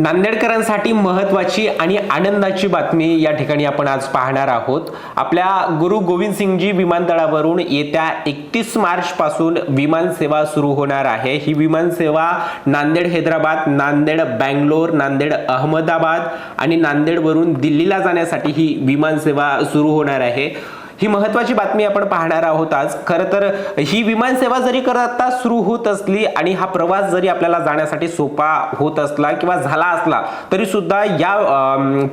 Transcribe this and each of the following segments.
नांदेडकरांसाठी महत्त्वाची आणि आनंदाची बातमी या ठिकाणी आपण आज पाहणार आहोत. आपल्या गुरु गोविंद सिंगजी विमानतळावरून येत्या एकतीस मार्चपासून विमानसेवा सुरू होणार आहे. ही विमानसेवा नांदेड हैदराबाद नांदेड बँगलोर नांदेड अहमदाबाद आणि नांदेडवरून दिल्लीला जाण्यासाठी ही विमानसेवा सुरू होणार आहे. ही महत्वाची बातमी आपण पाहणार आहोत आज. खरं तर ही विमान सेवा जरी करता सुरू होत असली आणि हा प्रवास जरी आपल्याला जाण्यासाठी सोपा होत असला किंवा झाला असला तरी सुद्धा या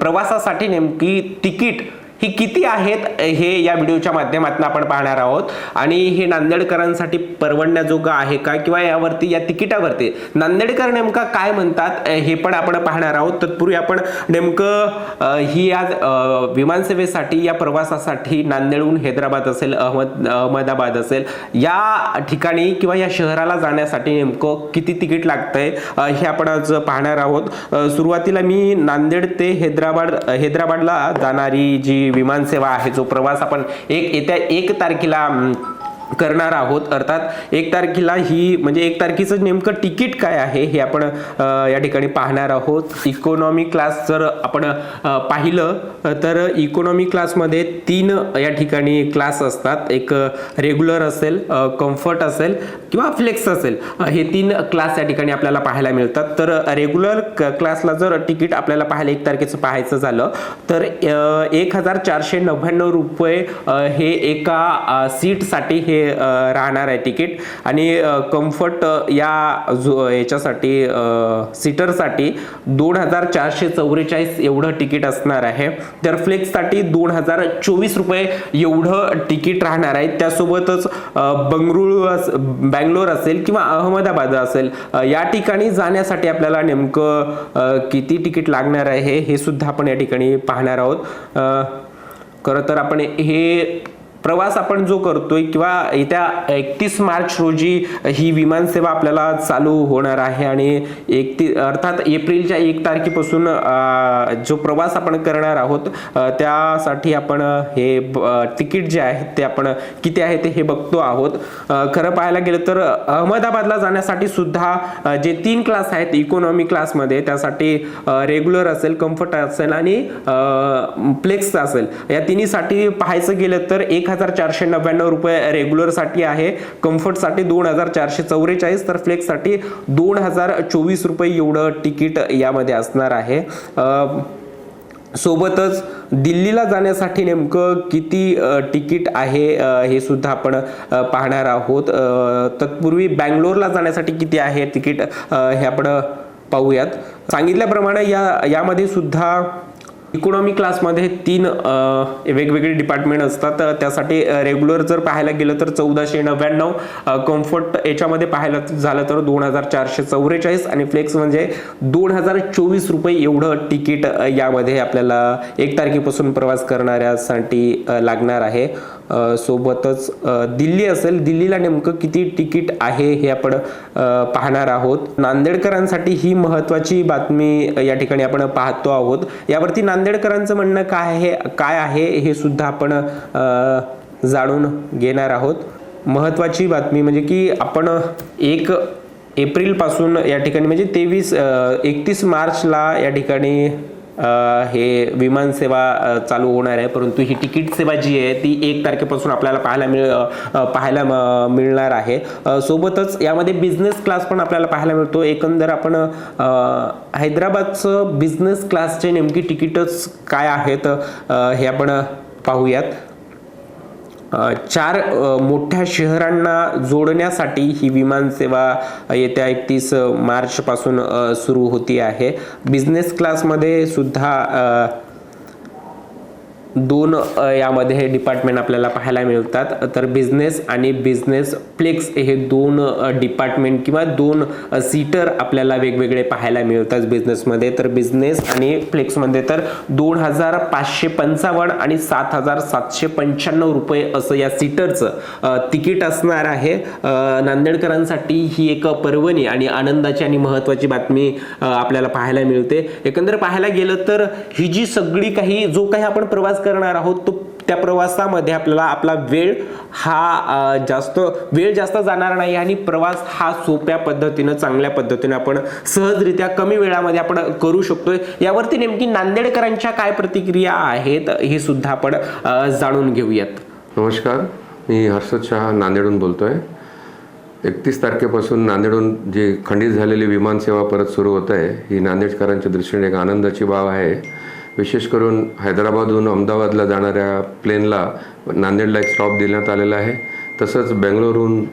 प्रवासासाठी नेमकी तिकीट ही किती आहेत हे या व्हिडिओच्या माध्यमातून आपण पाहणार आहोत. आणि हे नांदेडकरांसाठी परवडण्याजोगं आहे का? किंवा यावरती या तिकिटावरती? नांदेडकर नेमका काय म्हणतात? हे पण आपण पाहणार आहोत. तत्पूर्वी आपण नेमकं ही आज विमानसेवेसाठी या प्रवासासाठी नांदेडहून हैदराबाद असेल अहमद अहमदाबाद असेल या ठिकाणी किंवा या शहराला जाण्यासाठी नेमकं किती तिकीट लागतंय हे आपण आज पाहणार आहोत. सुरुवातीला मी नांदेड ते हैदराबाद हैदराबादला जाणारी जी विमानसेवा आहे जो प्रवास आपण एक येत्या एक तारखेला करणार आहोत. अर्थात एक तारखेला ही म्हणजे एक तारखेचं नेमकं तिकीट काय आहे हे आपण या ठिकाणी पाहणार आहोत. इकॉनॉमी क्लास जर आपण पाहिलं तर इकॉनॉमी क्लासमध्ये तीन या ठिकाणी क्लास असतात. एक रेग्युलर असेल कम्फर्ट असेल किंवा फ्लेक्स असेल. हे तीन क्लास या ठिकाणी आपल्याला पाहायला मिळतात. तर रेग्युलर क्लासला जर तिकीट आपल्याला पाहायला एक तारखेचं पाहायचं झालं तर एक हजार चारशे नव्याण्णव रुपये हे एका सीटसाठी हे राहणार आहे तिकीट. आणि कम्फर्ट या जो याच्यासाठी सीटरसाठी दोन हजार चारशे चौवेचाळीस एवढं तिकीट असणार आहे. तर फ्लेक्ससाठी दोन हजार चोवीस रुपये एवढं तिकीट राहणार आहे. त्यासोबतच बंगळुरू अस- बँगलोर असेल किंवा अहमदाबाद असेल या ठिकाणी जाण्यासाठी आपल्याला नेमकं किती तिकीट लागणार आहे हे सुद्धा आपण या ठिकाणी पाहणार आहोत. खरं तर आपण हे प्रवास आपण जो करतोय किंवा येत्या एकतीस मार्च रोजी ही विमानसेवा आपल्याला चालू होणार आहे आणि एकती अर्थात एप्रिलच्या एक तारखेपासून जो प्रवास आपण करणार आहोत त्यासाठी आपण हे ब- तिकीट जे आहे ते आपण किती आहे ते हे बघतो आहोत. खरं पाहायला गेलं तर अहमदाबादला जाण्यासाठी सुद्धा जे तीन क्लास आहेत इकॉनॉमी क्लासमध्ये त्यासाठी रेग्युलर असेल कम्फर्ट असेल आणि प्लेक्स असेल या तिन्हीसाठी पाहायचं गेलं तर एक हजार चारशे नव्याण्णव रुपये रेग्युलरसाठी आहे. कम्फर्टसाठी दोन हजार चारशे चौवेचाळीस तर फ्लेक्ससाठी दोन हजार चोवीस रुपये एवढं तिकीट यामध्ये असणार आहे. सोबतच दिल्लीला जाण्यासाठी नेमकं किती तिकीट आहे हे सुद्धा आपण पाहणार आहोत. तत्पूर्वी बँगलोरला जाण्यासाठी किती आहे तिकीट हे आपण पाहूयात. सांगितल्याप्रमाणे या यामध्ये सुद्धा इकॉनॉमी क्लासमध्ये तीन वेगवेगळे डिपार्टमेंट असतात. तर त्यासाठी रेग्युलर जर पाहायला गेलं तर चौदाशे नव्याण्णव कम्फर्ट याच्यामध्ये पाहायला झालं तर दोन हजार चारशे चौवेचाळीस आणि फ्लेक्स म्हणजे दोन हजार चोवीस रुपये एवढं तिकीट यामध्ये आपल्याला एक तारखेपासून प्रवास करणाऱ्यासाठी लागणार आहे. सोबतच दिल्ली असेल दिल्लीला नेमकं किती तिकीट आहे हे आपण पाहणार आहोत. नांदेडकरांसाठी ही महत्त्वाची बातमी या ठिकाणी आपण पाहतो आहोत. यावरती नांदेडकरांचं म्हणणं काय आहे काय आहे हे सुद्धा आपण जाणून घेणार आहोत. महत्त्वाची बातमी म्हणजे की आपण एक एप्रिलपासून या ठिकाणी म्हणजे तेवीस एकतीस मार्चला या ठिकाणी हे विमान सेवा चालू होणार आहे. परंतु ही तिकीट सेवा जी आहे ती एक तारखेपासून आपल्याला पाहायला मिळ पाहायला मिळणार आहे. सोबतच यामध्ये बिझनेस क्लास पण आपल्याला पाहायला मिळतो. एकंदर आपण हैदराबादचं बिझनेस क्लासचे नेमकी तिकीटच काय आहेत हे आपण पाहूयात. चार मोठ्या शहरांना जोडण्यासाठी ही विमानसेवा येत्या एकतीस मार्चपासून सुरू होती आहे. बिझनेस क्लासमध्ये सुद्धा दोन यामध्ये हे डिपार्टमेंट आपल्याला पाहायला मिळतात. तर बिझनेस आणि बिझनेस फ्लेक्स हे दोन डिपार्टमेंट किंवा दोन सीटर आपल्याला वेगवेगळे पाहायला मिळतात बिझनेसमध्ये तर बिझनेस आणि फ्लेक्समध्ये तर दोन हजार पाचशे पंचावन्न आणि सात हजार सातशे पंच्याण्णव रुपये असं या सीटरचं तिकीट असणार आहे. नांदेडकरांसाठी ही एक पर्वणी आणि आनंदाची आणि महत्त्वाची बातमी आपल्याला पाहायला मिळते. एकंदर पाहायला गेलं तर ही जी सगळी काही जो काही आपण प्रवास करणार आहोत तो त्या प्रवासामध्ये आपल्याला आपला वेळ हा जास्त वेळ जास्त जाणार नाही आणि प्रवास हा सोप्या पद्धतीनं चांगल्या पद्धतीनं आपण सहजरित्या कमी वेळामध्ये आपण करू शकतोय. यावरती नेमकी नांदेडकरांच्या काय प्रतिक्रिया आहेत हे सुद्धा आपण जाणून घेऊयात. नमस्कार मी हर्षद शहा नांदेडहून बोलतो आहे एकतीस तारखेपासून नांदेडहून जी खंडित झालेली विमानसेवा परत सुरू होत आहे ही नांदेडकरांच्या दृष्टीने एक आनंदाची बाब आहे. विशेष करून हैदराबादहून अहमदाबादला जाणाऱ्या प्लेनला नांदेडला एक स्टॉप देण्यात आलेला आहे. तसंच बेंगलोरहून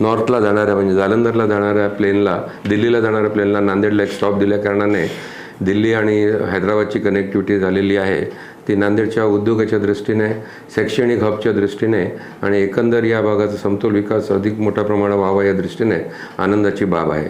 नॉर्थला जाणाऱ्या म्हणजे जालंधरला जाणाऱ्या प्लेनला दिल्लीला जाणाऱ्या प्लेनला नांदेडला एक स्टॉप दिल्या कारणाने दिल्ली आणि हैदराबादची कनेक्टिव्हिटी झालेली आहे. ती नांदेडच्या उद्योगाच्या दृष्टीने शैक्षणिक हबच्या दृष्टीने आणि एकंदर या भागाचा समतोल विकास अधिक मोठ्या प्रमाणात व्हावा या दृष्टीने आनंदाची बाब आहे.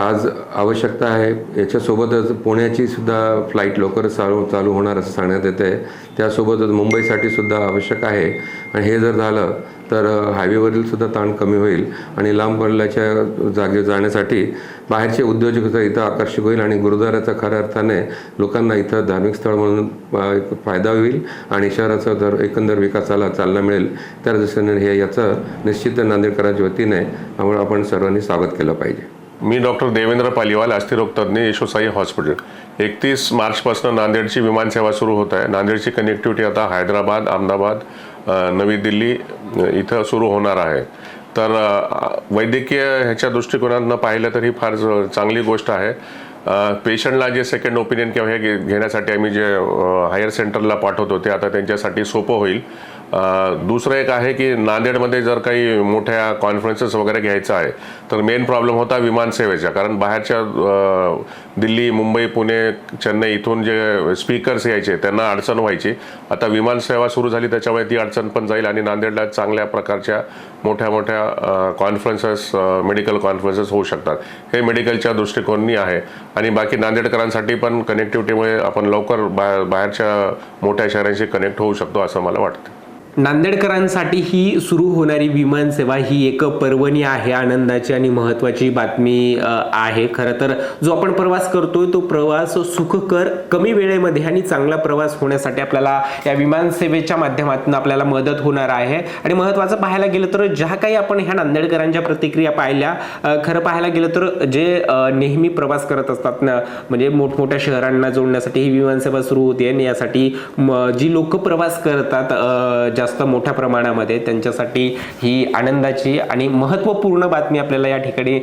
आज आवश्यकता आहे? याच्यासोबतच पुण्याची सुद्धा फ्लाईट लवकरच चालू चालू होणार असं सांगण्यात येतं. आहे त्यासोबतच मुंबईसाठी सुद्धा आवश्यक आहे. आणि हे जर झालं तर हायवेवरील सुद्धा ताण कमी होईल. आणि लांब पल्ल्याच्या जागे जाण्यासाठी बाहेरचे उद्योजक इथं आकर्षित होईल. आणि गुरुद्वाराचा खऱ्या अर्थाने लोकांना इथं धार्मिक स्थळ म्हणून फायदा होईल. आणि शहराचा जर एकंदर विकासाला चालना मिळेल त्या दृष्टीने हे याचं निश्चित नांदेडकरांच्या वतीने आपण सर्वांनी स्वागत केलं पाहिजे. मी डॉक्टर देवेंद्र पालिवाल अस्थिरोग तज्ज्ञ यशोसाई हॉस्पिटल. एकतीस मार्चपासून नांदेडची विमानसेवा सुरू होत आहे. नांदेडची कनेक्टिव्हिटी आता हैदराबाद अहमदाबाद नवी दिल्ली इथं सुरू होणार आहे. तर वैद्यकीय ह्याच्या दृष्टिकोनातनं पाहिलं तर ही फार चांगली गोष्ट आहे. पेशंटला जे सेकंड ओपिनियन किंवा हे घे- घेण्यासाठी आम्ही जे हायर सेंटरला पाठवतो ते आता त्यांच्यासाठी सोपं होईल. दुसरं एक आहे की नांदेडमध्ये जर काही मोठ्या कॉन्फरन्सेस वगैरे घ्यायचं आहे तर मेन प्रॉब्लेम होता विमानसेवेचा कारण बाहेरच्या दिल्ली मुंबई पुणे चेन्नई इथून जे स्पीकर्स यायचे त्यांना अडचण व्हायची. आता विमानसेवा सुरू झाली त्याच्यामुळे ती अडचण पण जाईल आणि नांदेडला चांगल्या प्रकारच्या मोठ्या मोठ्या कॉन्फरन्सेस मेडिकल कॉन्फरन्सेस होऊ शकतात. हे मेडिकलच्या दृष्टिकोनी आहे. आणि बाकी नांदेडकरांसाठी पण कनेक्टिव्हिटीमुळे आपण लवकर बाहेर बाहेरच्या मोठ्या शहरांशी कनेक्ट होऊ शकतो असं मला वाटतं. नांदेडकरांसाठी ही सुरू होणारी विमानसेवा ही एक पर्वणी आहे आनंदाची आणि महत्त्वाची बातमी आहे. खरं तर जो आपण प्रवास करतोय तो प्रवास सुखकर कमी वेळेमध्ये आणि चांगला प्रवास होण्यासाठी आपल्याला या विमानसेवेच्या माध्यमातून आपल्याला मदत होणार आहे. आणि महत्त्वाचं पाहायला गेलं तर ज्या काही आपण ह्या नांदेडकरांच्या प्रतिक्रिया पाहिल्या खरं पाहायला गेलं तर जे नेहमी प्रवास करत असतात ना म्हणजे मोठमोठ्या शहरांना जोडण्यासाठी ही विमानसेवा सुरू होते आणि यासाठी जी लोक प्रवास करतात जास्त मोठ्या प्रमाणामध्ये त्यांच्यासाठी ही आनंदाची आणि महत्त्वपूर्ण बातमी आपल्याला या ठिकाणी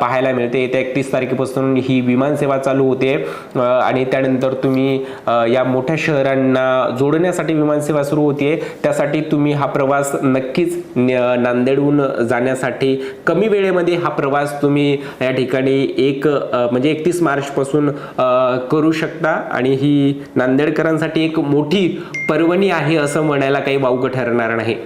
पाहायला मिळते. येत्या एकतीस तारखेपासून ही विमानसेवा चालू होते. आणि त्यानंतर तुम्ही या मोठ्या शहरांना जोडण्यासाठी विमानसेवा सुरू होते त्यासाठी तुम्ही हा प्रवास नक्कीच न- नांदेडहून जाण्यासाठी कमी वेळेमध्ये हा प्रवास तुम्ही या ठिकाणी एक म्हणजे एकतीस मार्चपासून करू शकता. आणि ही नांदेडकरांसाठी एक मोठी पर्वणी आहे असं म्हणायला काही वाऊ ठरणार नाही